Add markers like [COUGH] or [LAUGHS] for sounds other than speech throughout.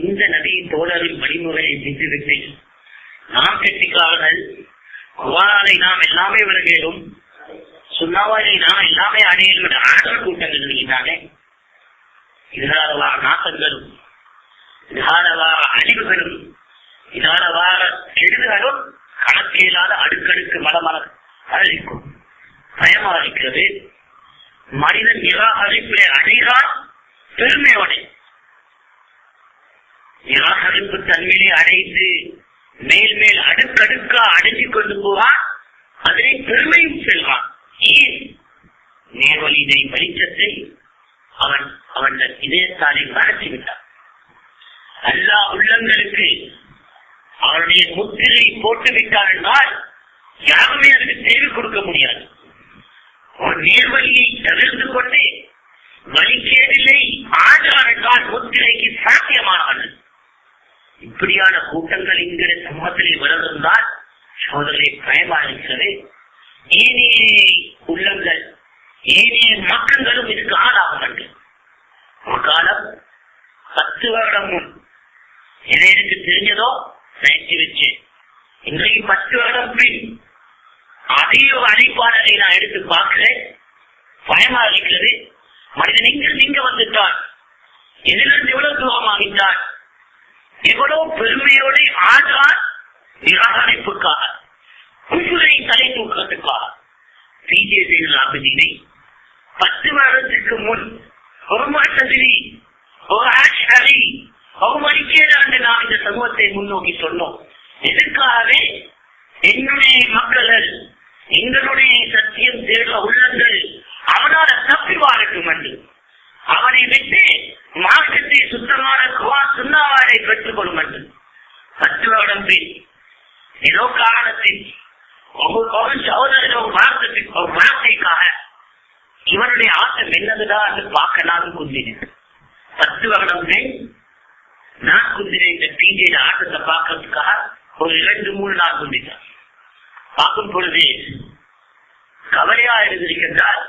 இந்த நதியின் தோழரின் வழிமுறையை விட்டுவிட்டு நாம் கட்டிக்காரர்கள் குவானை நாம் எல்லாமே விலகேடும் சுண்ணாவாலை நாம் எல்லாமே அடையிடும் என்ற ஆற்றல் கூட்டங்கள் இருக்கின்றானே இதனாலவா நாசங்களும் இதனாலவா அழிவுகளும் இதனால கெடுதலும் கணக்கில்லாத அடுக்கடுக்கு மலமல அழிக்கும் பயமா இருக்கிறது மனிதன் நிராகரிப்பிலே அணிகா பெருமையோட நிராகரிப்பு தன்மையிலே அடைந்து மேல் மேல் அடுக்கடுக்கா அடைஞ்சு கொண்டு போவான். அதனை பெருமையும் செல்வான். ஏன்? நேர்வழியினை வெளிச்சத்தை அவன் அவன் இதயத்தாலே மறைத்து விட்டான். எல்லா உள்ளங்களுக்கு அவனுடைய முத்திரை போட்டு விட்டான் என்றால் யாருமே அதுக்கு தேவை கொடுக்க முடியாது. ஒரு நேர்வழியை தவிர்த்து கொண்டு வழிகேடிலை ஆஜான் என்றால் முத்திரைக்கு சாத்தியமானவன். இப்படியான கூட்டங்கள் இங்கிற சமூகத்திலே வளர்ந்தால் சோதனை பயமா இருக்கிறது ஏனைய உள்ளங்கள் ஏனைய மாற்றங்களும் இதுக்கு ஆளாக வேண்டும் ஒரு காலம் பத்து வருடம் முன் எது எனக்கு தெரிஞ்சதோ நினைச்சு வச்சேன். இன்றைக்கு பத்து வருடம் பின் அதே ஒரு அழைப்பாளரை நான் எடுத்து பார்க்கிறேன். பயமா இருக்கிறது மனிதன் எங்கிருந்து இங்க வந்துட்டான்? எதிலிருந்து எவ்வளவு தூரமாகின்றான் இவ்வளவு பெருமையோடு ஆழ்வார் நிராகரிப்புக்காக குசுரை தலை தூக்கத்துக்காக பிஜேபி அபிதினை பத்து வருடத்துக்கு முன் ஒரு மாசத்திரி ஒரு ஆட்சி ஒரு மணிக்கேதான் நாம் இந்த சமூகத்தை முன்னோக்கி சொன்னோம். எதற்காகவே என்னுடைய மக்கள் எங்களுடைய சத்தியம் தேடுற உள்ளங்கள் அவனால தப்பி வாழட்டும் என்று. அவனை விட்டு மார்க்கத்தை சுத்தமான குவா சுண்ணாவாரை பெற்றுக் கொள்ளும் என்று. பத்து வருடம் பின் ஏதோ காரணத்தில் ஒரு சகோதரன் ஒரு ஒரு வார்த்தைக்காக இவனுடைய ஆட்டம் என்னதுதான் என்று பார்க்க நான் குந்தினேன். பத்து வருடம் பின் நான் குந்தினேன் இந்த டிஜியோட ஆட்டத்தை பார்க்கறதுக்காக ஒரு இரண்டு மூணு நாள் குந்திட்டேன் பார்க்கும் பொழுது கவலையா இருந்திருக்கின்றால்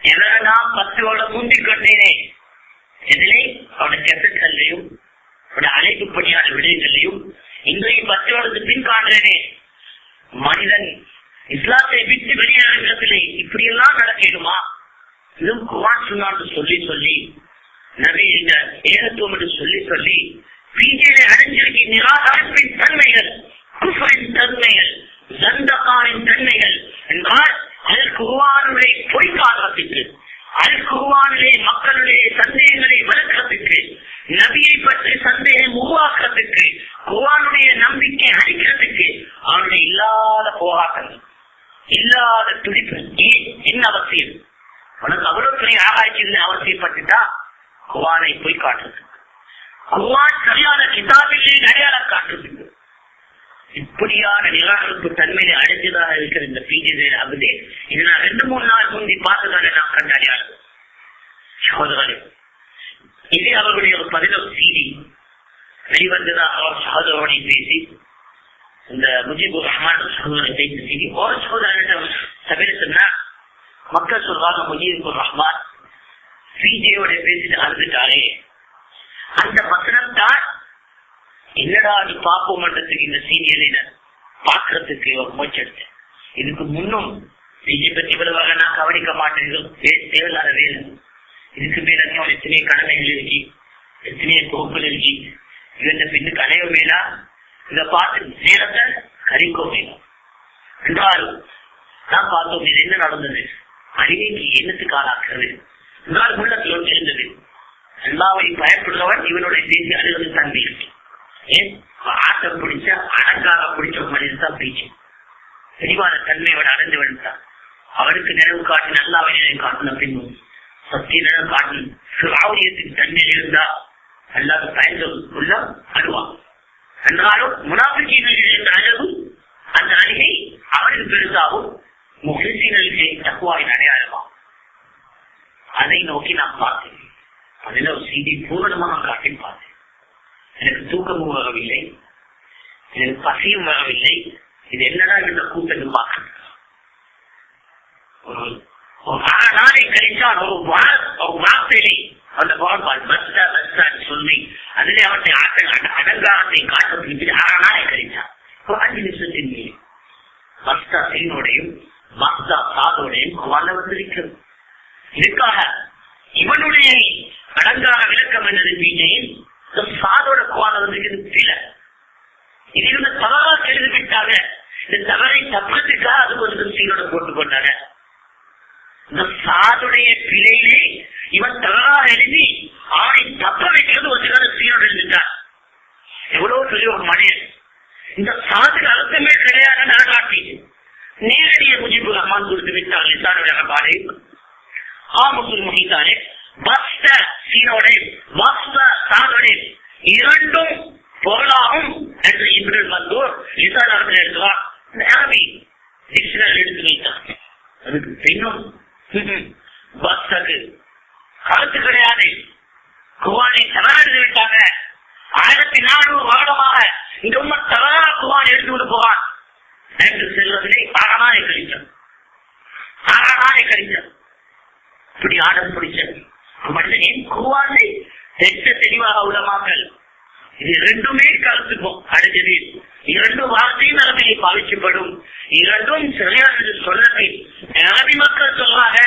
எதை நான் பத்து வருடம் முந்திக் கொண்டேனே? எதிலே அவனுடைய கெட்டங்களையும் அவனுடைய அழைப்பு பணியான விடயங்களையும் இன்றைக்கு பத்து வருடத்து பின் காண்றேனே மனிதன் இஸ்லாத்தை விட்டு வெளியேறத்திலே இப்படி எல்லாம் நடக்கணுமா இதுவும் குவான் சொன்னான்னு சொல்லி சொல்லி நபி இந்த ஏகத்துவம் என்று சொல்லி சொல்லி பிஜேபி அடைஞ்சிருக்கிற நிராகரிப்பின் தன்மைகள் குஃபரின் தன்மைகள் சந்தகானின் தன்மைகள் என்றால் அதற்கு குருவானுடைய பொய்க்காலத்துக்கு அல் மக்களுடைய சந்தேகங்களை விளக்கிறதுக்கு நபியை பற்றி சந்தேகம் உருவாக்குறதுக்கு குவானுடைய நம்பிக்கை அழிக்கிறதுக்கு அவனுடைய இல்லாத போகாட்டங்கள் இல்லாத துடிப்பு என்ன அவசியம்? உனக்கு அவ்வளவு பெரிய ஆராய்ச்சி அவசியப்பட்டுட்டா குவானை போய் காட்டுறது. குவான் சரியான கிதாபிலே அடையாளம் காட்டுறதுக்கு இப்படியான நிராகரிப்பு தன்மையை அடைஞ்சதாக இருக்கிற இந்த பிஜே அபுதே இது நான் ரெண்டு மூணு நாள் முந்தி பார்த்ததானே நான் கண்ட அடையாளம் சகோதரர்களே இது அவர்களுடைய ஒரு பதினொரு செய்தி வெளிவந்ததாக அவர் சகோதரனை பேசி இந்த முஜிபுர் ரஹ்மான் சகோதரனை பேசி செய்தி ஒரு சகோதரனிடம் சபையில சொன்னா மக்கள் சொல்வாங்க முஜிபுர் ரஹ்மான் பிஜேயோட பேசிட்டு அழுதுட்டாரே. அந்த வசனம் தான் என்னடா அது பாப்போம் மன்றத்துக்கு இந்த சீனியரை பாக்குறதுக்கு ஒரு முயற்சி இதுக்கு முன்னும் இதை பற்றி விடுவாங்க நான் கவனிக்க மாட்டேன் தேவையான வே- வேலை இதுக்கு மேல இன்னும் எத்தனையோ கடமைகள் இருக்கு எத்தனையோ பொறுப்புகள் இருக்கு. இவந்த பின்னுக்கு அணைய மேலா? இதை பார்த்து நேரத்தை கறிக்கோ வேணும் என்றாலும் நான் பார்த்தோம் இது என்ன நடந்தது? அடிமைக்கு என்னத்துக்கு ஆளாக்குறது? என்றால் உள்ளத்தில் ஒன்று இருந்தது. எல்லாவையும் பயப்படுறவன் இவனுடைய பேசி அழுவது தன்மை இருக்கு ஏன்? ஆட்டம் பிடிச்ச அடங்காக பிடிச்ச மனிதன் தான் பேச்சு தெளிவான தன்மையோட அடைந்து விழுந்தான். அவருக்கு நினைவு காட்டி நல்லாவை நினைவு காட்டணும் அப்படின்னு சத்திய நினைவு காட்டணும் சிராவுரியத்தின் தன்மையில் இருந்தா அல்லாத பயந்த உள்ள அழுவான். என்றாலும் முனாபிக்கீர்கள் என்ற அழகு அந்த அழுகை அவருக்கு பெருசாகும். முகிழ்ச்சிகளுக்கு தக்குவாவின் அடையாளமா அதை நோக்கி நான் பார்த்தேன் அதில் ஒரு செய்தி பூரணமாக காட்டி பார்த்தேன் எனக்கு தூக்கமும் வரவில்லை. எனக்கு பசியும் வரவில்லை. இது என்னடா இந்த கூட்டம் பார்க்க ஒரு நாளை கழிச்சால் ஒரு வா- ஒரு வார்த்தையை அந்த பால் பஸ்டா பஸ்டான்னு சொல்லி அதிலே அவற்றை ஆட்ட அட- அடங்காரத்தை காட்டுறதுக்கு ஆறானாய் கழிச்சான் ஒரு அஞ்சு நிமிஷத்தின் மீது பஸ்டா சீனோடையும் பஸ்டா சாதோடையும் குவால வந்திருக்கிறது. இதுக்காக இவனுடைய அடங்கார விளக்கம் என்னது மீனேன் சாதோட குவால வந்திருக்கிறது சில. இதில் இந்த தவறா எழுதிவிட்டாங்க இந்த தவறை தப்புறதுக்காக அது கொஞ்சம் சீனோட போட்டு கொண்டாங்க. இந்த சாதுடைய பிழையிலே இவன் தவறாக எழுதி அவனை தப்ப வைக்கிறது ஒரு சிலர் சீனோட எழுதிட்டான் எவ்வளவு பெரிய ஒரு மனிதன். இந்த சாதுக்கு அர்த்தமே கிடையாது நடக்காட்டி நேரடிய முஜிபு ரஹ்மான் கொடுத்து விட்டார். நிசானுடைய பாடை ஆ முஸ்லிம் பஸ்த சீனோட பஸ்த சாதோட இரண்டும் பொருளாகும் என்று இன்று மந்தூர் இசாரத்தில் எடுத்துவார். எழுதுவார் டிக்ஷனரி எடுத்து வைத்தார். அதுக்கு பின்னும் [LAUGHS] பஸ்தக்கு கருத்து கிடையாது. குவானை தவறா எழுதி விட்டாங்க. ஆயிரத்தி நானூறு வருடமாக இந்த உண்மை தவறா குவான் எடுத்து விட்டு போவான் என்று செல்வதிலே ஆறானாய கழிச்சான் ஆறானாய கழிச்சான் இப்படி ஆடம் பிடிச்சது மனிதனின் குவானை தெட்ட தெளிவாக உலமாக்கல் இது இரண்டுமே கருத்துக்கும் அடுத்தது இரண்டு வார்த்தையும் அரபியை பாவிக்கப்படும். இரண்டும் சரியான சொல்லத்தை அரபி மக்கள் சொல்றாங்க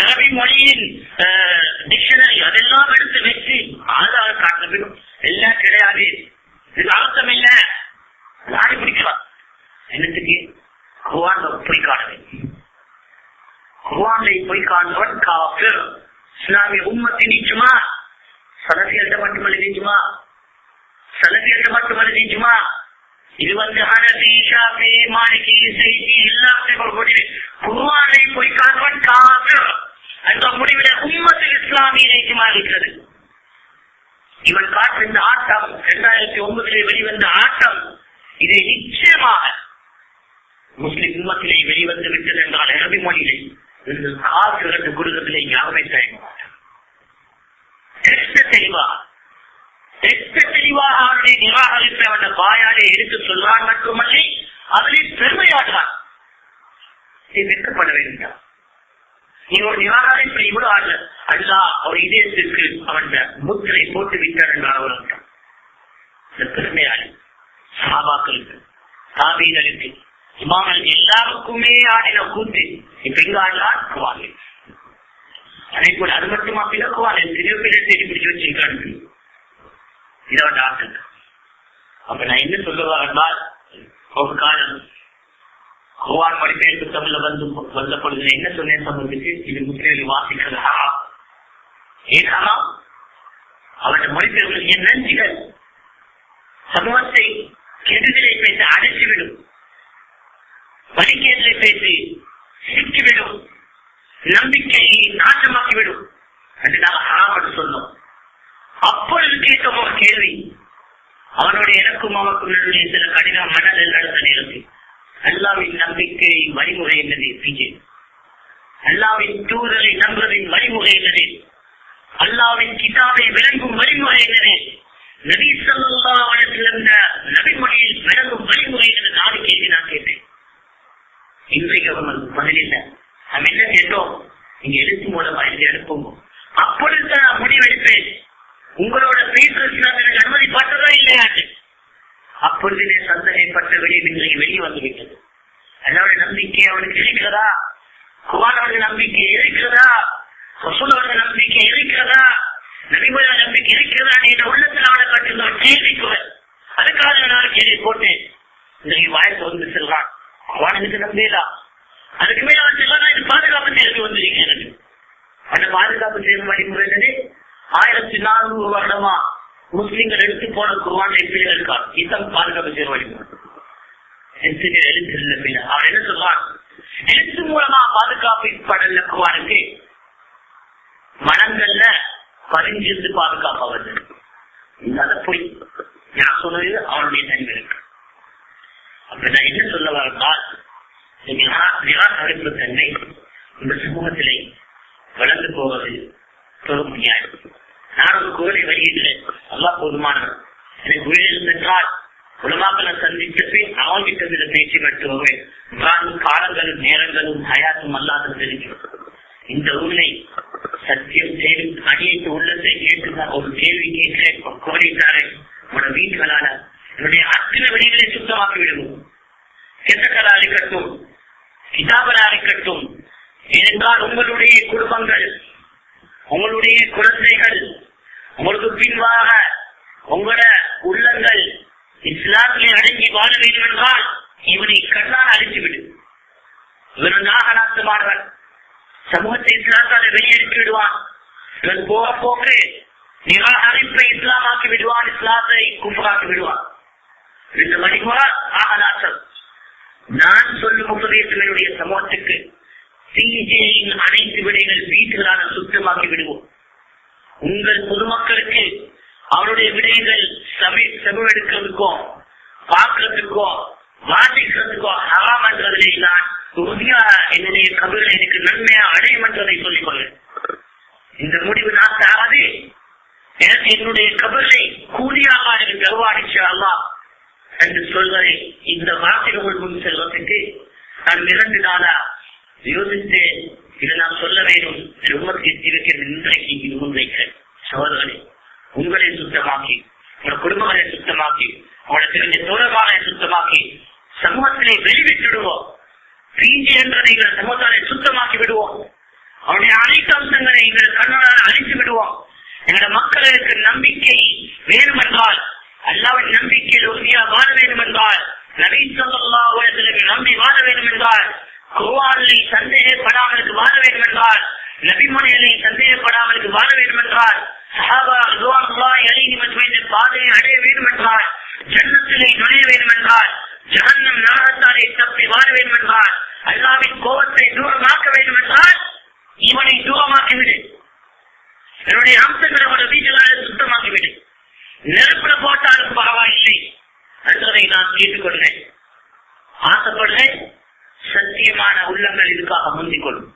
அரபி மொழியின் டிக்ஷனரி அதெல்லாம் எடுத்து வச்சு ஆதார காட்டணும் எல்லாம் கிடையாது. இது அர்த்தம் இல்ல யாரை பிடிக்கலாம். என்னத்துக்கு? குவான் போய் காணவேன் குர்ஆனை போய் காண்பவன் காஃபிர். இஸ்லாமிய உம்மத்தை நீச்சுமா சலபியல்கிட்ட மட்டுமல்ல நீஞ்சுமா? சலபியல்கிட்ட மட்டுமல்ல நீச்சுமா இது வந்து ஹனபி ஷாபி மாலிகி செய்தி எல்லாத்தையும் முடிவு குர்ஆனை போய் காண்பவன் காஃபிர் என்ற முடிவில உம்மத்து இஸ்லாமிய நீச்சுமா இருக்கிறது. இவன் காட்டு இந்த ஆட்டம் இரண்டாயிரத்தி ஒன்பதிலே வெளிவந்த ஆட்டம் இது நிச்சயமாக முஸ்லிம் உம்மத்திலே வெளிவந்து விட்டது என்றால் அரபி மொழியிலே. இந்த காசுகளுக்கு குருகத்திலே யாருமே தயங்க மாட்டார் தெளிவாக அவனுடைய நிராகரிப்பை அவன் வாயாலே எடுத்து சொல்வான் மட்டுமல்ல அதிலே பெருமையாடுறான் நீ வெட்கப்பட வேண்டாம். நீ ஒரு நிராகரிப்பை இவ்வளவு ஆடல. அல்லா ஒரு இதயத்திற்கு அவன் முத்திரை போட்டு விட்டார் என்றார் அவர் இந்த பெருமையாளி சாபாக்களுக்கு தாபீகளுக்கு இமாமனுக்கு எல்லாருக்குமே ஆடின கூத்து. இப்ப எங்க அதே போல அது மட்டுமா பிளக்குவான் எத்தனையோ தேடி பிடிச்சு வச்சிருக்காங்க இதோட ஆட்டம் அப்ப நான் என்ன சொல்லுவா என்றால் ஒரு காலம் குவான் மொழிபெயர்ப்பு தமிழ்ல வந்து வந்த பொழுது என்ன சொன்னேன் சம்பந்தத்துக்கு? இது முஸ்லீம்கள் வாசிக்கிறது ஹராம். ஏன் அவருடைய மொழிபெயர்ப்பு என் நஞ்சுகள்? சமூகத்தை கெடுதலை பேச அடைச்சுவிடும் வழிகேட்டலை பேசி சிக்கிவிடும் நம்பிக்கையை நாசமாக்கிவிடும். என்று நாம் ஹராம் என்று சொன்னோம். அப்பொழுது கேட்கும் ஒரு கேள்வி. அவனுடைய எனக்கும் அவனுக்கும் நடுவே சில கடின மனதில் நடந்த நேரத்தில் அல்லாவின் நம்பிக்கை வழிமுறை என்னது? பிஜே அல்லாவின் தூதரை நம்புவதின் வழிமுறை என்னது? அல்லாவின் கிதாபை விளங்கும் வழிமுறை என்னது? நபி சொல்லா வளர்த்திருந்த நபிமொழியில் விளங்கும் வழிமுறை என்று நாடு கேள்வி நான் கேட்டேன். இன்றைக்கு பதிலில்ல. நம்ம என்ன கேட்டோம்? நீங்க எழுத்து மூலமா இதை அனுப்புங்க. அப்பொழுது நான் முடிவெடுப்பேன். உங்களோட பேசுறதுனால எனக்கு அனுமதிப்பட்டதா இல்லையாட்டு அப்பொழுதிலே சந்தேகப்பட்ட வெளியே இன்றைக்கு வெளியே வந்து விட்டது. அதோட நம்பிக்கை அவனுக்கு இருக்கிறதா? குவானோட நம்பிக்கை இருக்கிறதா? ரசூலோட நம்பிக்கை இருக்கிறதா? நபிமுறை நம்பிக்கை இருக்கிறதா என்ற உள்ளத்தில் அவனை கட்டிருந்த ஒரு கேள்வி கூட அதுக்காக நான் கேள்வி போட்டேன். இன்றைக்கு வாய்ப்பு வந்து செல்வான் குவானுக்கு நம்பியலா அதுக்கு மேல அவன் செல்வான் இது பாதுகாப்பு தேர்வு எனக்கு. அந்த பாதுகாப்பு தேர்வு வழிமுறை என்னது? ஆயிரத்தி நானூறு வருடமா முஸ்லிம்கள் எடுத்து போன குர்வான் எப்படி இருக்கார் இதுதான் பாதுகாப்பு தேர்வு வழிமுறை எழுத்து எழுத்து பின்ன அவன் என்ன சொல்றான்? எழுத்து மூலமா பாதுகாப்பு படல குர்வானுக்கு மனங்கள்ல பதிஞ்சிருந்து பாதுகாப்பு வருது இல்லாத போய் நான் சொன்னது அவனுடைய தன்மை இருக்கு அப்ப நான் என்ன சொல்ல வரதால் நிராகரிப்பு தன்மை இந்த சமூகத்திலே வளர்ந்து போவது தொழ முடியாது நான் ஒரு குரலை வெளியிடுறேன் அல்லா போதுமானவர். எனக்கு உயிரிழந்தால் உலமாக்களை சந்தித்து பின் அவங்கிட்ட இதை பேச்சு கட்டுவேன் காலங்களும் நேரங்களும் ஹயாத்தும் அல்லாத தெரிஞ்சு இந்த உண்மை சத்தியம் செய்து அடியைத்து உள்ளத்தை கேட்டு ஒரு கேள்வி கேட்கிறேன் கோரித்தாரேன் உன வீடுகளால என்னுடைய அத்தனை வெளிகளை சுத்தமாக்கி விடுவோம் கெட்டக்கலா இருக்கட்டும் கிதாபலா இருக்கட்டும் ஏனென்றால் உங்களுடைய குடும்பங்கள் உங்களுடைய குழந்தைகள் உங்களுக்கு பின்பாக உங்களோட உள்ளங்கள் இஸ்லாத்திலே அடங்கி வாழ வேண்டும் என்றால் இவனை கண்ணால் அழித்துவிடு. இவன் நாகநாத்தமானவன் சமூகத்தை இஸ்லாத்தால் வெளியெடுத்து விடுவான். இவன் போக போக நிராகரிப்பை இஸ்லாமாக்கி விடுவான் இஸ்லாத்தை கும்பலாக்கி விடுவான். இந்த வழிமுறை நாகநாசம் நான் சொல்லும் உபதேசங்களுடைய சமூகத்துக்கு சிஜேயின் அனைத்து விடைகள் வீட்டுகளான சுத்தமாக்கி விடுவோம். உங்கள் பொதுமக்களுக்கு அவருடைய விடயங்கள் சபை செபவெடுக்கிறதுக்கோ பார்க்கறதுக்கோ வாசிக்கிறதுக்கோ ஹராம் என்றதிலே நான் உறுதியாக என்னுடைய கபில எனக்கு நன்மையா அடையும் என்றதை சொல்லிக்கொள்வேன் இந்த முடிவு நான் தராது. எனக்கு என்னுடைய கபிலை கூலியாக எனக்கு தருவாடிச்சு அல்லா என்று சொல்வதை இந்த வார்த்தைகள் முன் செல்வதற்கு நான் இரண்டு நாளா யோசித்து இதை நான் சொல்ல வேண்டும். உமக்கு இருக்கிற இன்றைக்கு இது முன்வைக்கிறேன் சோதனை உங்களை சுத்தமாக்கி உங்களோட குடும்பங்களை சுத்தமாக்கி உங்களோட தெரிஞ்ச தோழமான சுத்தமாக்கி சமூகத்திலே வெளிவிட்டுடுவோம். பிஜி என்றதை எங்கள் சமூகத்தை சுத்தமாக்கி விடுவோம். அவருடைய அனைத்து அம்சங்களை எங்கள் கண்ணால் அழித்து விடுவோம். எங்களோட மக்களுக்கு நம்பிக்கை வேணுமென்றால் அல்லாவின் நம்பிக்கையில் உறுதியாக வாழ வேண்டும் என்றால் நபி சொல்லா நம்பி வாழ வேண்டும் என்றால் குர்வானிலே சந்தேகப்படாமலுக்கு வாழ வேண்டும் என்றால் நபிமொழிகளை சந்தேகப்படாமலுக்கு வாழ வேண்டும் என்றால் சஹாபா ரிதுவானுல்லாஹி அலைஹிம் பாதையை அடைய வேண்டும் என்றால் ஜன்னத்திலே நுழைய வேண்டும் என்றால் ஜஹன்னம் நரகத்தாலே தப்பி வாழ வேண்டும் என்றால் அல்லாவின் கோபத்தை தூரமாக்க வேண்டும் என்றால் இவனை தூரமாக்கிவிடு என்னுடைய அம்சங்களை அவட வீட்டிலாக சுத்தமாக்கிவிடு நெருப்புல போட்டாலும் பரவாயில்லை என்பதை நான் கேட்டுக்கொள்கிறேன். ஆசைப்படுறேன் சத்தியமான உள்ளங்கள் இதுக்காக முந்திக் கொள்ளும்